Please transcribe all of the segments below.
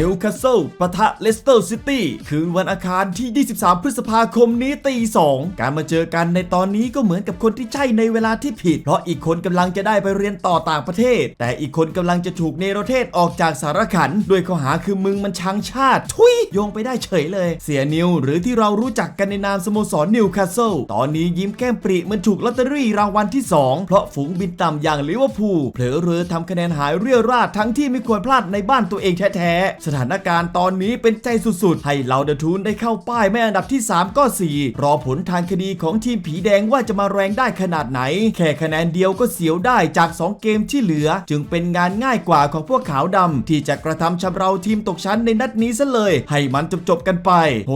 นิวคาสเซิลปะทะเลสเตอร์ซิตี้คืนวันอาคารที่ 23 พฤษภาคมนี้ตี2การมาเจอกันในตอนนี้ก็เหมือนกับคนที่ใช่ในเวลาที่ผิด เพราะอีกคนกำลังจะได้ไปเรียนต่อต่างประเทศ แต่อีกคนกำลังจะถูกเนรเทศออกจากสารขันด้วยข้อหาคือมึงมันชังชาติ ทุยโยงไปได้เฉยเลย เสียนิวหรือที่เรารู้จักกันในนามสโมสรนิวคาสเซิลตอนนี้ยิ้มแก้มปริมันถูกลอตเตอรี่รางวัลที่ 2 เพราะฝูงบินต่ำอย่างลิเวอร์พูลเผลอเรือทำคะแนนหายเรี่ยวราดทั้งที่ไม่ควรพลาดในบ้านตัวเองแท้ๆสถานการณ์ตอนนี้เป็นใจสุดๆ ให้เหล่าเดอะทูนได้เข้าป้ายไม่อันดับที่ 3 ก็ 4 รอผลทางคดีของทีมผีแดงว่าจะมาแรงได้ขนาดไหน แค่คะแนนเดียวก็เสียวได้จาก 2 เกมที่เหลือ จึงเป็นงานง่ายกว่าของพวกขาวดำที่จะกระทำชำเราทีมตกชั้นในนัดนี้ซะเลย ให้มันจบๆกันไป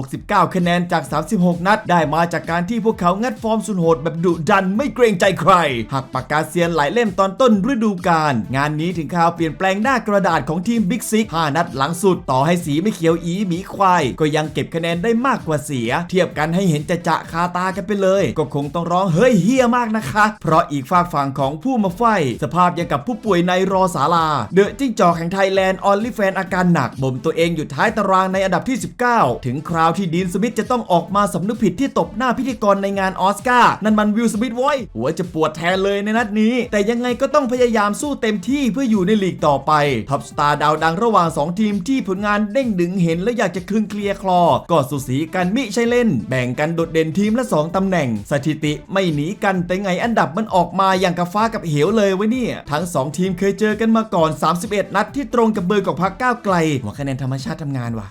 69 คะแนนจาก 36 นัด ได้มาจากการที่พวกเขางัดฟอร์มสุดโหดแบบดุดันไม่เกรงใจใคร หักปากกาเซียนหลายเล่มตอนต้นฤดูกาลงานนี้ถึงข่าวเปลี่ยนแปลงหน้ากระดาษของทีมบิ๊กซิก5นัดหลังสุด ต่อให้สีไม่เขียวอีหมีควาย ก็ยังเก็บคะแนนได้มากกว่าเสีย เทียบกันให้เห็นจะจะคาตากันไปเลย ก็คงต้องร้องเฮ้ยเฮี้ยมากนะคะ เพราะอีกฝากฝั่งของผู้มาไฟสภาพยังกับผู้ป่วยในรอศาลา เดอะจิ้งจอกแห่งไทยแลนด์ออลลี่แฟนอาการหนักบ่มตัวเองอยู่ท้ายตารางในอันดับที่ 19 ถึงคราวที่ดีนสมิธจะต้องออกมาสำนึกผิดที่ตบหน้าพิธีกรในงานออสการ์นั่นมันวิลสมิธโว้ยหัวจะปวดแทนเลยในนัดนี้ แต่ยังไงก็ต้องพยายามสู้เต็มที่เพื่ออยู่ในลีกต่อไปท็อปสตาร์ดาวดังระหว่าง 2 ทีมที่ผลงานเด้งดึงเห็นและอยากจะคลึงเคลียร์คลอ ก็สุสีกันมิใช่เล่น แบ่งกันโดดเด่นทีมละ 2 ตำแหน่ง สถิติไม่หนีกันแต่ไงอันดับมันออกมาอย่างกับฟ้ากับเหวเลยเวะเนี่ย ทั้ง 2 ทีมเคยเจอกันมาก่อน 31 นัดที่ตรงกับเบอร์ของพักก้าวไกลหัวคะแนนธรรมชาติทำงานว่ะ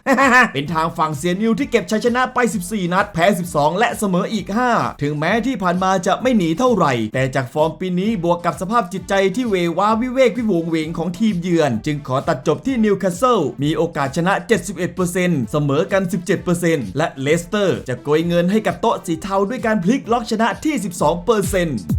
เป็นทางฝั่งเสียนิวที่เก็บชัยชนะไป 14 นัดแพ้ 12 และเสมออีก 5 ถึงแม้ที่ผ่านมาจะไม่หนีเท่าไหร่ แต่จากฟอร์มปีนี้บวกกับสภาพจิตใจที่เววาวิเวกวิวงเวงของทีมเยือน จึงขอตัดจบที่นิวคาสเซิลมีโอกาสชนะ 71%เสมอกัน 17%และเลสเตอร์จะโกยเงินให้กับโต๊ะสีเทาด้วยการพลิกล็อกชนะที่ 12%